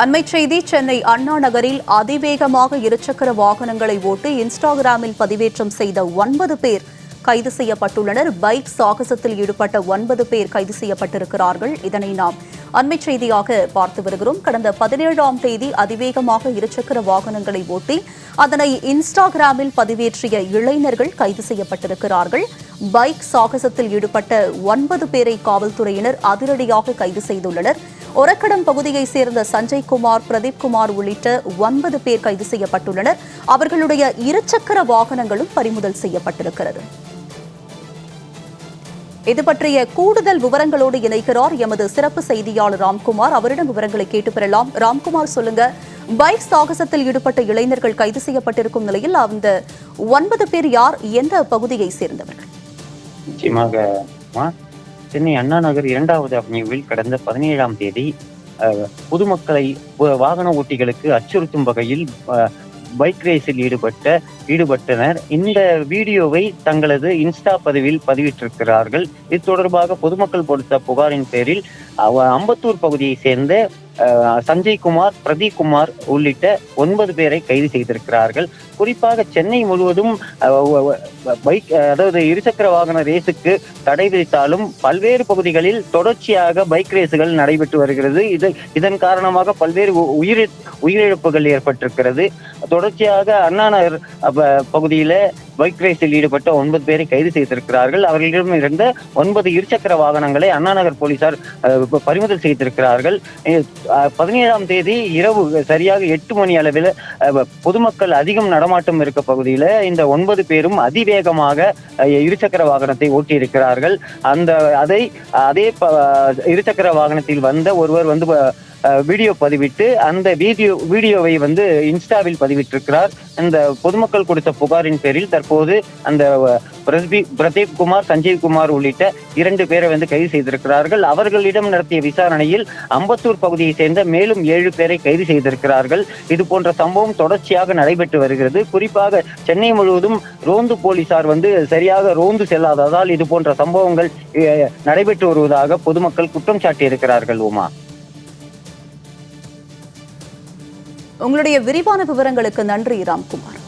அண்மை செய்தி சென்னை அண்ணா நகரில் அதிவேகமாக இருசக்கர வாகனங்களை ஓட்டி இன்ஸ்டாகிராமில் பதிவேற்றம் செய்த ஒன்பது பேர் கைது செய்யப்பட்டுள்ளனர். பைக் சாகசத்தில் ஈடுபட்ட ஒன்பது பேர் கைது செய்யப்பட்டிருக்கிறார்கள். இதனை நாம் அண்மை செய்தியாக பார்த்து வருகிறோம். கடந்த பதினேழாம் தேதி அதிவேகமாக இருசக்கர வாகனங்களை ஓட்டி அதனை இன்ஸ்டாகிராமில் பதிவேற்றிய இளைஞர்கள் கைது செய்யப்பட்டிருக்கிறார்கள். பைக் சாகசத்தில் ஈடுபட்ட ஒன்பது பேரை காவல்துறையினர் அதிரடியாக கைது செய்துள்ளனர். ஒரக்கடம் பகுதியைச் சேர்ந்த சஞ்சய்குமார் பிரதீப் குமார் உள்ளிட்ட ஒன்பது பேர் கைது செய்யப்பட்டுள்ளனர். அவர்களுடைய இருசக்கர வாகனங்களும் பறிமுதல் செய்யப்பட்டிருக்கிறது. இது பற்றிய கூடுதல் விவரங்களோடு இணைக்கிறார் எமது சிறப்பு செய்தியாளர் ராம்குமார். அவரிடம் விவரங்களை கேட்டு பெறலாம். ராம்குமார் சொல்லுங்க. பைக் சாகசத்தில் ஈடுபட்ட இளைஞர்கள் கைது செய்யப்பட்டிருக்கும் நிலையில் அந்த ஒன்பது பேர் யார்? எந்த பகுதியை சேர்ந்தவர்கள்? நிச்சயமாக சென்னை அண்ணா நகர் இரண்டாவது அவனியூவில் கடந்த பதினேழாம் தேதி அஹ், பொதுமக்களை வாகன ஓட்டிகளுக்கு அச்சுறுத்தும் வகையில் பைக் ரேஸில் ஈடுபட்ட ஈடுபட்டனர். இந்த வீடியோவை தங்களது இன்ஸ்டா பதிவில் பதிவிட்டிருக்கிறார்கள். இது தொடர்பாக பொதுமக்கள் கொடுத்த புகாரின் பேரில் அம்பத்தூர் பகுதியை சேர்ந்த அஹ், சஞ்சய் குமார் பிரதீப் குமார் உள்ளிட்ட ஒன்பது பேரை கைது செய்திருக்கிறார்கள். குறிப்பாக சென்னை முழுவதும் அஹ், பைக் அதாவது இருசக்கர வாகன ரேஸுக்கு தடை விதித்தாலும் பல்வேறு பகுதிகளில் தொடர்ச்சியாக பைக் ரேஸுகள் நடைபெற்று வருகிறது. இது இதன் காரணமாக பல்வேறு உ- உயிரி உயிரிழப்புகள் ஏற்பட்டிருக்கிறது. தொடர்ச்சியாக அண்ணா நகர் பகுதியில பைக் ரேஸில் ஈடுபட்ட ஒன்பது பேரை கைது செய்திருக்கிறார்கள். அவர்களிடம் இருந்த ஒன்பது இருசக்கர வாகனங்களை அண்ணா நகர் போலீசார் பறிமுதல் செய்திருக்கிறார்கள். பதினேழாம் தேதி இரவு சரியாக எட்டு மணி அளவில் பொதுமக்கள் அதிகம் நடமாட்டம் இருக்க பகுதியில இந்த ஒன்பது பேரும் அதிவேகமாக இருசக்கர வாகனத்தை ஓட்டியிருக்கிறார்கள். அந்த அதை அதே ப- இருசக்கர வாகனத்தில் வந்த ஒருவர் வந்து வீடியோ பதிவிட்டு அந்த வீடியோ வீடியோவை வந்து இன்ஸ்டாவில் பதிவிட்டிருக்கிறார். அந்த பொதுமக்கள் கொடுத்த புகாரின் பேரில் தற்போது அந்த பிரஸ்பி பிரதீப் குமார் சஞ்சீவ் குமார் உள்ளிட்ட இரண்டு பேரை வந்து கைது செய்திருக்கிறார்கள். அவர்களிடம் நடத்திய விசாரணையில் அம்பத்தூர் பகுதியை சேர்ந்த மேலும் ஏழு பேரை கைது செய்திருக்கிறார்கள். இது போன்ற சம்பவம் தொடர்ச்சியாக நடைபெற்று வருகிறது. குறிப்பாக சென்னை முழுவதும் ரோந்து போலீசார் வந்து சரியாக ரோந்து செல்லாததால் இது போன்ற சம்பவங்கள் நடைபெற்று வருவதாக பொதுமக்கள் குற்றம் சாட்டியிருக்கிறார்கள் உமா. உங்களுடைய விரிவான விவரங்களுக்கு நன்றி ராம்குமார்.